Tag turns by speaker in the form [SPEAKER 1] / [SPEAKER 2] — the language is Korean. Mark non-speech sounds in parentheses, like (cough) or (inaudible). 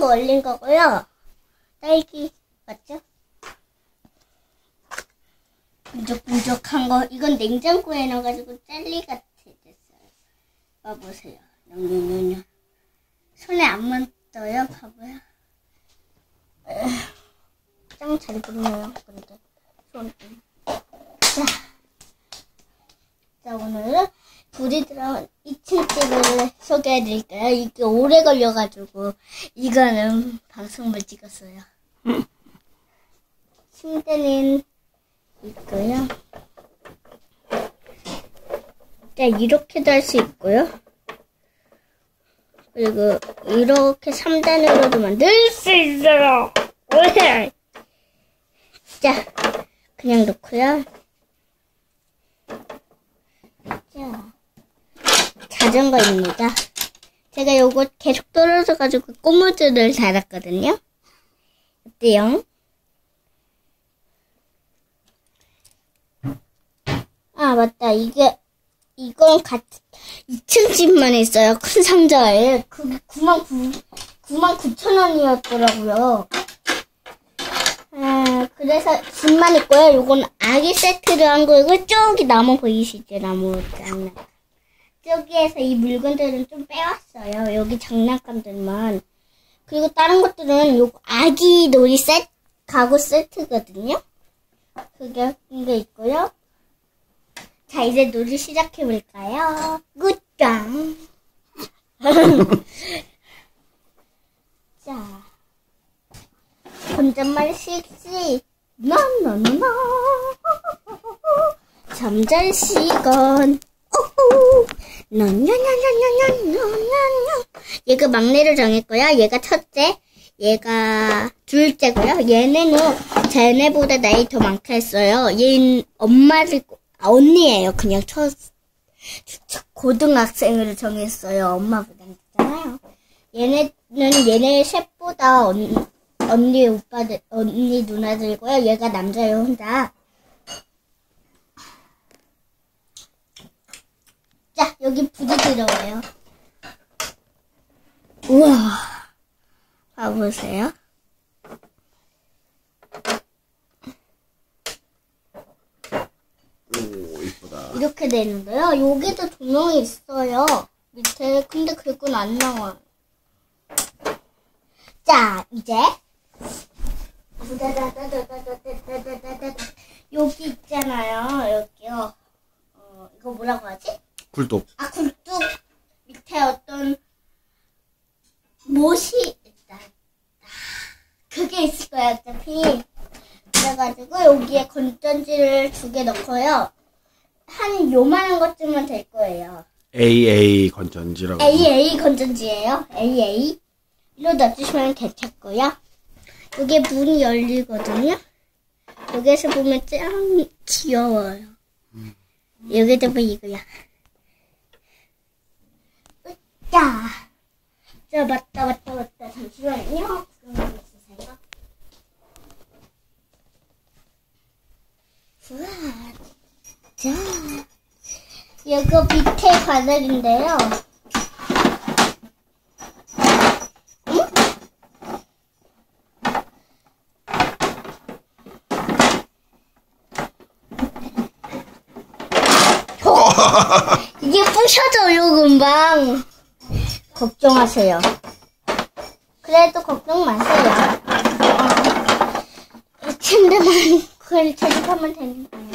[SPEAKER 1] 거 올린 거고요. 딸기 맞죠? bun적bun적한 거 이건 냉장고에 넣어가지고 젤리 같이 됐어요. 봐보세요. 냠냠냠냠. 손에 안 묻어요, 봐봐요. 짱잘 부르네요, 근데 손. 자, 자 오늘은 불이 들어온 2층 집을 소개해드릴까요? 이게 오래 걸려가지고 이거는 방송을 찍었어요. (laughs) 침대는 있고요. 자 이렇게도 할 수 있고요. 그리고 이렇게 3단으로도 만들 수 있어요. 왜? 자 그냥 놓고요. 자 자전거입니다. 제가 요거 계속 떨어져가지고 꼬무줄을 달았거든요. 어때요? 아, 맞다. 이게, 이건 같, 2층 집만 있어요. 큰 상자에. 그게 9만 9, 9만 9천 원이었더라고요. 아, 그래서 집만 있고요. 요건 아기 세트를 한 거고, 저기 나무 보이시죠? 나무 장난. 저기에서 이 물건들은 좀 빼왔어요. 여기 장난감들만. 그리고 다른 것들은 요 아기 놀이 세트, 가구 세트거든요. 그게, 이게 있고요. 자, 이제 놀이 시작해볼까요? 굿짱. (laughs) 자, 혼잣말 실시. 나나나나. 잠잘 시간. 오호. 얘가 막내를 정했고요. 얘가 첫째. 얘가 둘째고요. 얘네는 쟤네보다 나이 더 많게 했어요. 얘는 엄마를 아, 언니예요. 그냥 첫, 첫 고등학생을 정했어요. 엄마보다 늦잖아요. 얘네는 얘네 셋보다 언, 언니 오빠들, 언니 누나들고요. 얘가 남자예요, 혼자. 자, 여기 불이 들어와요. 우와. 봐보세요.
[SPEAKER 2] 오 이쁘다.
[SPEAKER 1] 이렇게 되는데요. 여기도 조명이 있어요. 밑에. 근데 그건 안 나와요. 자, 이제. 여기 있잖아요. 여기요. 어, 이거 뭐라고 하지?
[SPEAKER 2] 굴독.
[SPEAKER 1] 아, 굴뚝 밑에 어떤 못이 있다. 그게 있을 거예요, 어차피. 그래가지고 여기에 건전지를 두 개 넣고요. 한 요만한 것쯤은 될 거예요.
[SPEAKER 2] AA 건전지라고.
[SPEAKER 1] AA 건전지예요. AA. 이로 넣어주시면 괜찮고요. 여기 문이 열리거든요. 여기에서 보면 짱 귀여워요. 여기도 보면 이거야. 으짜. 자, 맞다, 맞다, 맞다. 잠시만요. 우와. 자. 이거 밑에 바닥인데요. (laughs) 이게 부셔져요, 금방. 걱정하세요. 그래도 걱정 마세요. 어, 침대만 그걸 조립하면 되는 거예요.